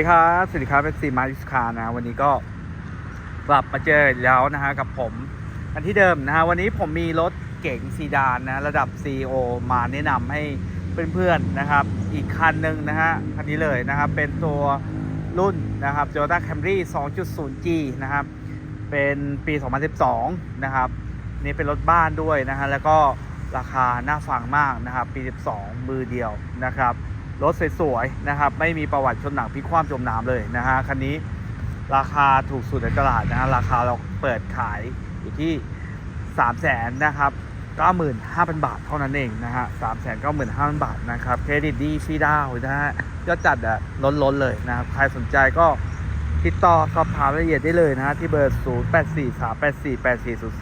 สวัสดีครับสวัสดีครับเป็นซีมาริสคานะ วันนี้ก็กลับมาเจอแล้วนะฮะกับผมอันที่เดิมนะฮะวันนี้ผมมีรถเก๋งซีดานนะ ระดับ CEO มาแนะนำให้เพื่อนๆนะครับ อีกคันหนึ่งนะฮะคันนี้เลยนะครับ เป็นตัวรุ่นนะครับ Toyota Camry 2.0G นะครับ เป็นปี 2012 นะครับ นี่เป็นรถบ้านด้วยนะฮะแล้วก็ราคาน่าฟังมากนะครับ ปี 12 มือเดียวนะครับ รถสวยๆนะครับ ไม่มีประวัติชนหนักพลิกคว่ำจมน้ำเลยนะฮะคันนี้ราคาถูกสุดในตลาดนะฮะราคาเราเปิดขายอยู่ที่ 3 0 0แสนนะครับ95,000 บาทเท่านั้นเองนะฮะ3 9 5 0 0 0 บาทนะครับเครดิตดีฟรีดาวนะฮะยอดจัดอะล้นๆเลยนะครับใครสนใจก็ติดต่อสอบถามรายละเอียดได้เลยนะฮะที่เบอร์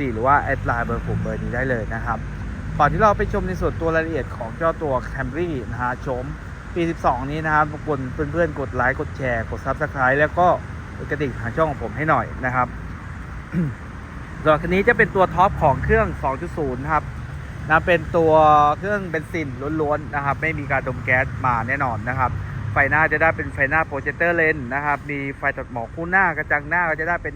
0843848404 หรือว่าแอดไลน์เบอร์ผมเบอร์นี้ได้เลยนะครับก่อนที่เราไปชมในส่วนตัวรายละเอียดของเจ้าตัว Camry นะฮะชม ปี 12 นี้นะครับกวนเพื่อนๆ กดไลค์ กดแชร์ กด Subscribe แล้วก็กระดิ่งทางช่องของผมให้หน่อยนะครับสำหรับคันนี้จะเป็นตัวท็อปของเครื่อง 2.0 นะครับนะเป็นตัวเครื่องเบนซินล้วนๆนะครับ ไม่มีการดมแก๊สมาแน่นอนนะครับ ไฟหน้าจะได้เป็นไฟหน้าโปรเจคเตอร์เลนนะครับ มีไฟตัดหมอกคู่หน้ากระจังหน้าก็จะได้เป็น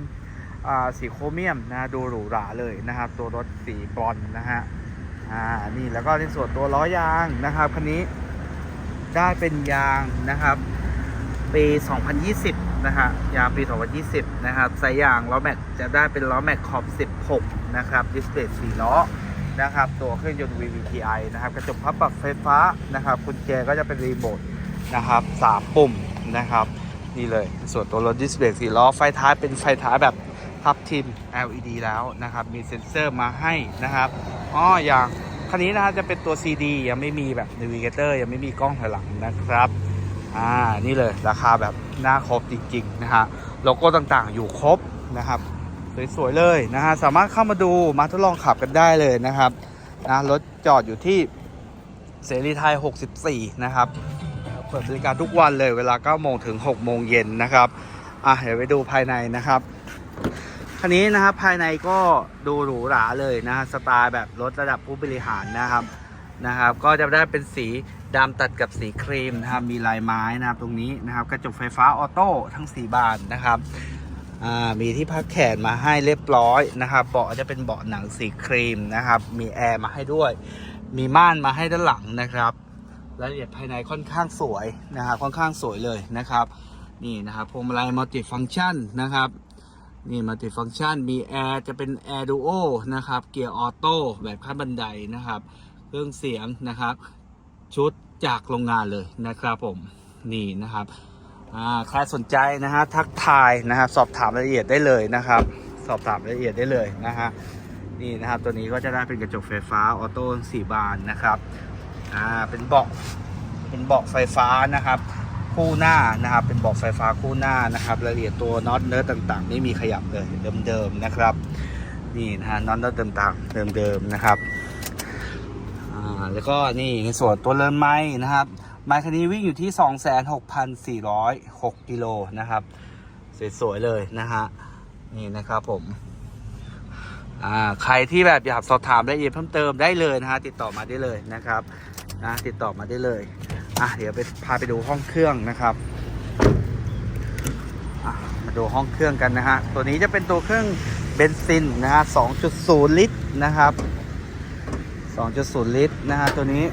สีโครเมียมนะดูหรูหราเลยนะครับ ตัวรถสีบรอนนะฮะอ่านี่แล้วก็ในส่วนตัวล้อยางนะครับคันนี้ ได้เป็นยางนะครับ ปี 2020 นะฮะ ยางปี 2020 นะครับไซส์ยางล้อแม็กจะได้เป็นล้อแม็กขอบ 16 นะครับดิสเบรก4ล้อนะครับ ตัวเครื่องยนต์ VVTi นะครับ กระจกพับปรับไฟฟ้านะครับกุญแจก็จะเป็นรีโมทนะครับ3ปุ่มนะครับ นี่เลย ส่วนตัวรถดิสเบรก4ล้อ ไฟท้ายเป็นไฟท้ายแบบพับทิม LED แล้วนะครับ มีเซ็นเซอร์มาให้นะครับอ๋ออย่าง คันนี้นะครับจะเป็นตัว CD ยังไม่มีแบบ Navigator ยังไม่มีกล้องถอยหลังนะครับ อ่า นี่เลยราคาแบบน้าครบจริง ๆ นะฮะ โลโก้ต่างๆอยู่ครบนะครับ สวย ๆ เลยนะฮะ สามารถเข้ามาดูมาทดลองขับกันได้เลยนะครับ นะรถจอดอยู่ที่เสรีไทย 64 นะครับ เปิดบริการทุกวันเลยเวลา9โมงถึง 6 โมงเย็นนะครับ อะเดี๋ยวไปดูภายในนะครับ คันนี้นะครับภายในก็ดูหรูหราเลยนะฮะสไตล์แบบรถระดับผู้บริหารนะครับนะครับ ก็จะได้เป็นสีดำตัดกับสีครีมนะครับมีลายไม้นะครับตรงนี้นะครับ กระจกไฟฟ้าออโต้ทั้ง4บานนะครับอ่ามีที่พักแขนมาให้เรียบร้อยนะครับเบาะจะเป็นเบาะหนังสีครีมนะครับ มีแอร์มาให้ด้วย มีม่านมาให้ด้านหลังนะครับรายละเอียดภายในค่อนข้างสวยนะครับค่อนข้างสวยเลยนะครับ นี่นะครับพวงมาลัยมัลติฟัง c t ชันนะครับ นี่มัลติฟัง c t ชันมีแอร์จะเป็นแอร์ดูโอนะครับ เกียร์ออโต้แบบขั้นบันไดนะครับ เครื่องเสียงนะครับ ชุดจากโรงงานเลยนะครับผม นี่นะครับใครสนใจนะฮะทักทายนะครับ สอบถามรายละเอียดได้เลยนะครับ สอบถามรายละเอียดได้เลยนะฮะนี่นะครับตัวนี้ก็จะได้เป็นกระจกไฟฟ้าออโต้สี่บานนะครับอ่าเป็นเบาะเป็นเบาะไฟฟ้านะครับ คู่หน้านะครับ เป็นเบาะไฟฟ้าคู่หน้านะครับรายละเอียดตัวน็อตเนื้อต่างๆ ไม่มีขยับเลยเดิมๆนะครับนี่นะฮะน็อตเนื้อต่างๆเดิมๆนะครับอ่าแล้วก็นี่ในส่วนตัวเรือนไม้นะครับไม้คันนี้วิ่งอยู่ที่ 26,406กิโลนะครับสวยๆเลยนะฮะนี่นะครับผมอ่าใครที่แบบอยากสอบถามรายละเอียดเพิ่มเติมได้เลยนะฮะติดต่อมาได้เลยนะครับนะติดต่อมาได้เลย อะเดี๋ยวไปพาไปดูห้องเครื่องนะครับมาดูห้องเครื่องกันนะฮะ ตัวนี้จะเป็นตัวเครื่องเบนซินนะฮะ 2.0 ลิตรนะครับ 2.0 ลิตรนะฮะตัวนี้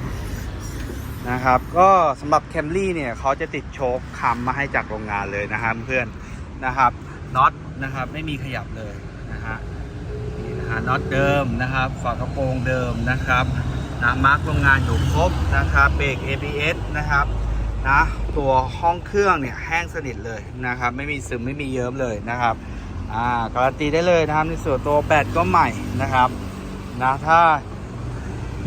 นะครับ ก็สำหรับแคมรี่เนี่ยเขาจะติดโชคคำมาให้จากโรงงานเลยนะฮะเพื่อนนะครับน็อตนะครับไม่มีขยับเลยนะฮะนี่นะฮะน็อตเดิมนะครับฝากระโปรงเดิมนะครับ นะมาร์กโรงงานอยู่ครบนะครับเบรก ABS นะครับนะตัวห้องเครื่องเนี่ยแห้งสนิทเลยนะครับไม่มีซึมไม่มีเยิ้มเลยนะครับอ่าการันตีได้เลยนะครับในส่วนตัวแบตก็ใหม่นะครับนะถ้า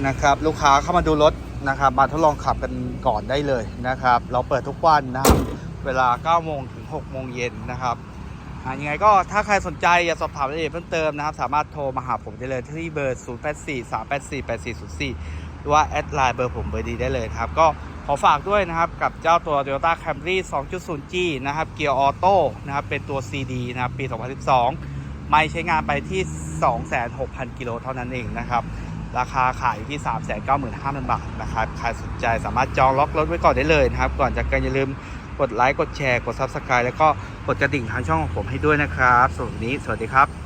นะครับลูกค้าเข้ามาดูรถนะครับมาทดลองขับกันก่อนได้เลยนะครับ เราเปิดทุกวันนะครับเวลา9โมงถึง6โมงเย็นนะครับ อ่ายังไงก็ถ้าใครสนใจอยากสอบถามรายละเอียดเพิ่มเติมนะครับ สามารถโทรมาหาผมได้เลยที่เบอร์ 0 8 4 3 8 4 8 4 0 4 หรือว่าแอดไลน์เบอร์ผมเบอร์ดีได้เลยครับ ก็ขอฝากด้วยนะครับ กับเจ้าตัว Toyota Camry 2.0G นะครับเกียร์ออโต้นะครับ เป็นตัว CD นะครับปี 2012 ไม่ใช้งานไปที่ 26,000กิโลเท่านั้นเองนะครับราคาขายอยู่ที่ 395,000 บาทนะครับ ใครสนใจสามารถจองล็อกรถไว้ก่อนได้เลยนะครับ ก่อนจากกันอย่าลืม กดไลค์กดแชร์กด Subscribe แล้วก็กดกระดิ่งทางช่องของผมให้ด้วยนะครับส่วนนี้สวัสดีครับ